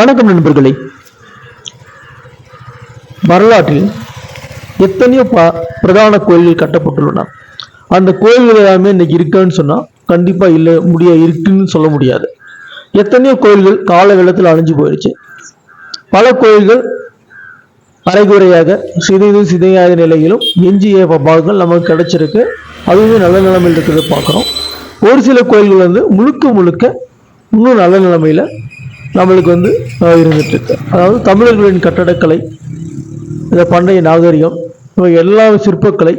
வணக்கம் நண்பர்களே. வரலாற்றில் எத்தனையோ ப பிரதான கோயில்கள் கட்டப்பட்டுள்ளன. அந்த கோயில்கள் எல்லாமே இன்னைக்கு இருக்கான்னு சொன்னா கண்டிப்பா இல்லை முடிய இருக்குன்னு சொல்ல முடியாது. எத்தனையோ கோயில்கள் கால வெள்ளத்தில் அழிஞ்சு போயிடுச்சு பல கோயில்கள் அரைகுறையாக சிதைந்து சிதையாத நிலையிலும் எஞ்சிய பாகங்கள் நமக்கு கிடைச்சிருக்கு. அதுவுமே நல்ல நிலைமையில் இருக்கிறத பார்க்குறோம். ஒரு சில கோயில்கள் வந்து முழுக்க முழுக்க இன்னும் நல்ல நிலைமையில நம்மளுக்கு வந்து அஹ், இருந்துட்டு அதாவது தமிழர்களின் கட்டடக்கலை இந்த பண்டைய நாகரிகம் இவை எல்லா சிற்பக்கலை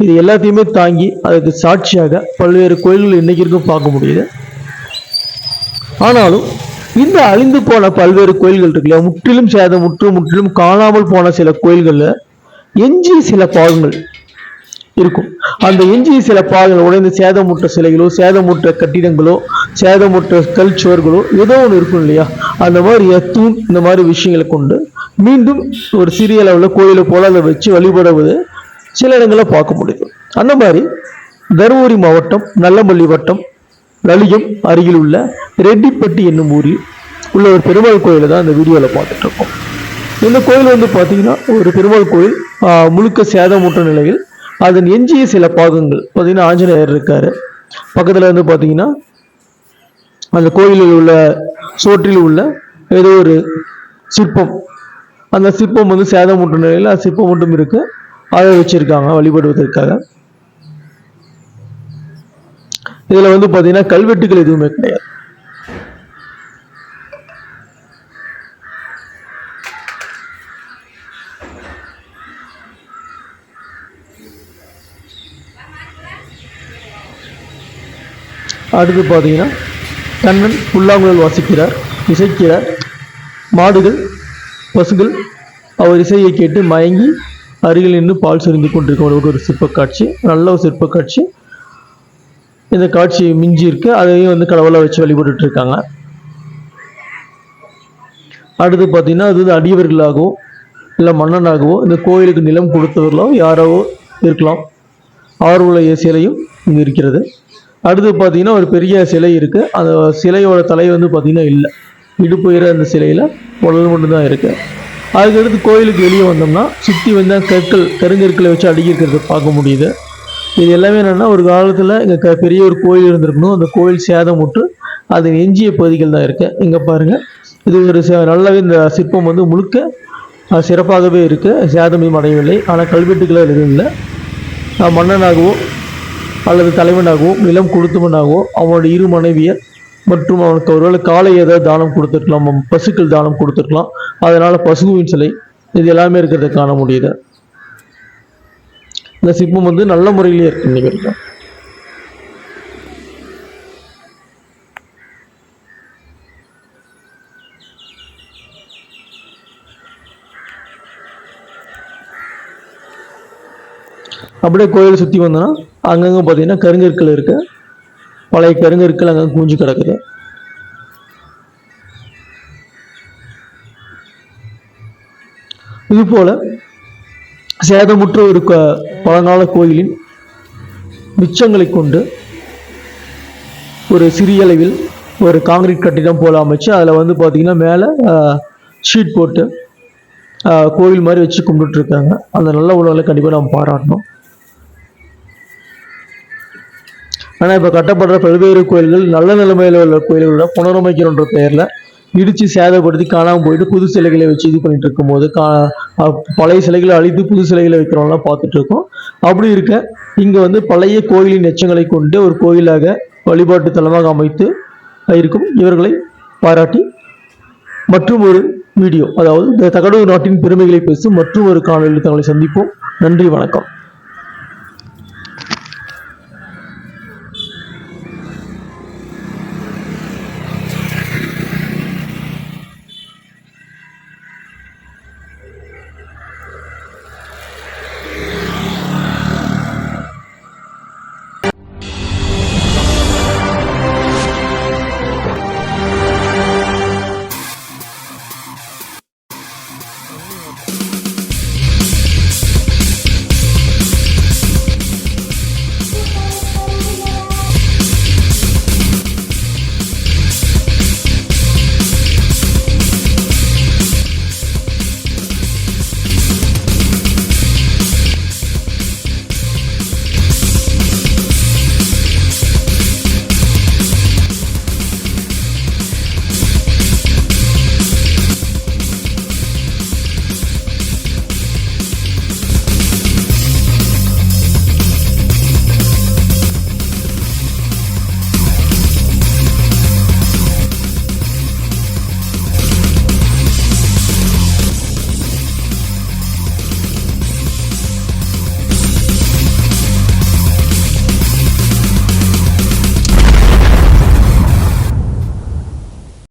இது எல்லாத்தையுமே தாங்கி அதுக்கு சாட்சியாக பல்வேறு கோயில்கள் இன்னைக்கு இருக்கும் பார்க்க முடியுது. ஆனாலும் இந்த அழிந்து போன பல்வேறு கோயில்கள் இருக்குல்ல முற்றிலும் சேதம் முற்று முற்றிலும் காணாமல் போன சில கோயில்களில் எஞ்சி சில பாகங்கள் இருக்கும். அந்த எஞ்சிய சில பாகங்கள் உடைந்து சேதமுற்ற சிலைகளோ சேதமுற்ற கட்டிடங்களோ சேதமுற்ற கல் சுவர்களோ ஏதோ ஒன்று இருக்கும் இல்லையா? அந்த மாதிரி தூண் இந்த மாதிரி விஷயங்களை கொண்டு மீண்டும் ஒரு சிறிய அளவில் கோயிலை போல அதை வச்சு வழிபடுவது சில இடங்களில் பார்க்க முடியும். அந்த மாதிரி தருமபுரி மாவட்டம் நல்லமல்லி வட்டம் லலியம் அருகில் உள்ள ரெட்டிப்பட்டி என்னும் ஊரில் உள்ள ஒரு பெருமாள் கோயிலை தான் இந்த வீடியோவில் பார்த்துட்டு இருக்கோம். இந்த கோயில் வந்து பார்த்தீங்கன்னா ஒரு பெருமாள் கோயில் முழுக்க சேதமுற்ற நிலையில். அதன் எஞ்சிய சில பாகங்கள் பார்த்தீங்கன்னா ஆஞ்சநேயர் இருக்காரு. பக்கத்தில் வந்து பார்த்தீங்கன்னா அந்த கோயிலில் உள்ள சோற்றில் உள்ள ஏதோ ஒரு சிற்பம். அந்த சிற்பம் வந்து சேதம் சேதமுற்ற நிலையில் அந்த சிற்பம் மட்டும் இருக்கு. அதை வச்சிருக்காங்க வழிபடுவதற்காக. இதில் வந்து பார்த்தீங்கன்னா கல்வெட்டுகள் எதுவுமே கிடையாது. அடுத்து பார்த்தீங்கன்னா கண்ணன் புல்லாங்குழல் வாசிக்கிறார் இசைக்கிறார். மாடுகள் பசுகள் அவர் இசையை கேட்டு மயங்கி அருகில் நின்று பால் சொரிந்து கொண்டிருக்க ஒரு- ஒரு சிற்பக் காட்சி நல்ல ஒரு சிற்பக் காட்சி இந்த காட்சி மிஞ்சி இருக்கு. அதையும் வந்து கடவுளாக வச்சு வழிபட்டு இருக்காங்க. அடுத்து பார்த்தீங்கன்னா அது வந்து அடியவர்களாகவோ இல்லை மன்னனாகவோ இந்த கோயிலுக்கு நிலம் கொடுத்தவர்களோ யாராவோ இருக்கலாம். அவர்களுடைய சிலையும் இங்கே இருக்கிறது. அடுத்து பார்த்தீங்கன்னா ஒரு பெரிய சிலை இருக்குது அந்த சிலையோட தலை வந்து பார்த்திங்கன்னா இல்லை. இடுப்புயர அந்த சிலையில் உடல் மட்டும்தான் இருக்குது அதுக்கடுத்து கோயிலுக்கு வெளியே வந்தோம்னா சுற்றி வந்து கற்கள் கருங்கற்களை வச்சு அடுக்கியிருக்கிறத பார்க்க முடியுது. இது எல்லாமே என்னென்னா ஒரு காலத்தில் இங்கே க பெரிய ஒரு கோயில் இருந்திருக்கணும். அந்த கோயில் சேதமுற்று அது எஞ்சிய பகுதிகள் தான் இருக்குது இங்கே பாருங்கள் இது ஒரு நல்லாவே இந்த சிற்பம் வந்து முழுக்க சிறப்பாகவே இருக்குது சேதமையும் அடையவில்லை. ஆனால் கல்வெட்டுகள் எதுவும் இல்லை. மன்னனாகவும் மன்னனாகவோ அல்லது தலைவனாகவோ நிலம் கொடுத்தவனாகவோ அவனுடைய இரு மனைவியர் மற்றும் அவனுக்கு ஒருவேளை காலை ஏதாவது தானம் கொடுத்துருக்கலாம் பசுக்கள் தானம் கொடுத்துருக்கலாம். அதனால் பசுவின் சிலை இது எல்லாமே இருக்கிறத காண முடியுது. இந்த சிற்பம் வந்து நல்ல முறையிலே இருக்கு இன்னைக்கு வரைக்கும் அப்படியே கோயிலை சுற்றி வந்தோன்னா அங்கங்கே பார்த்தீங்கன்னா கருங்கற்கள் இருக்குது பழைய கருங்கற்கள் அங்கே குஞ்சு கிடக்குது. இதுபோல் சேதமுற்ற ஒரு க- பழங்கால கோயிலின் மிச்சங்களை கொண்டு ஒரு சிறிய அளவில் ஒரு காங்கிரீட் கட்டிடம் போல அமைச்சு அதில் வந்து பார்த்திங்கன்னா மேலே ஷீட் போட்டு கோயில் கோவில் மாதிரி வச்சு கும்பிட்டுருக்காங்க அந்த நல்ல உணவுகளை கண்டிப்பாக நம்ம பாராட்டணும். ஆனால் இப்போ கட்டப்படுற பல்வேறு கோயில்கள் நல்ல நிலைமையில் உள்ள கோயில்களோட புனரமைக்கிறோன்ற பெயரில் இடித்து சேதப்படுத்தி காணாமல் போயிட்டு புது சிலைகளை வச்சு இது பண்ணிட்டு இருக்கும்போது கா பழைய சிலைகளை அழித்து புது சிலைகளை வைக்கிறவங்களாம் பார்த்துட்டு இருக்கோம். அப்படி இருக்க இங்கே வந்து பழைய கோயிலின் எச்சங்களை கொண்டு ஒரு கோயிலாக வழிபாட்டு தலமாக அமைத்து இருக்கும் இவர்களை பாராட்டி மற்றும் ஒரு வீடியோ அதாவது இந்த தகடூர் நாட்டின் பெருமைகளை பேசும் மற்றும் ஒரு காணொலியில் தங்களை சந்திப்போம். நன்றி வணக்கம்.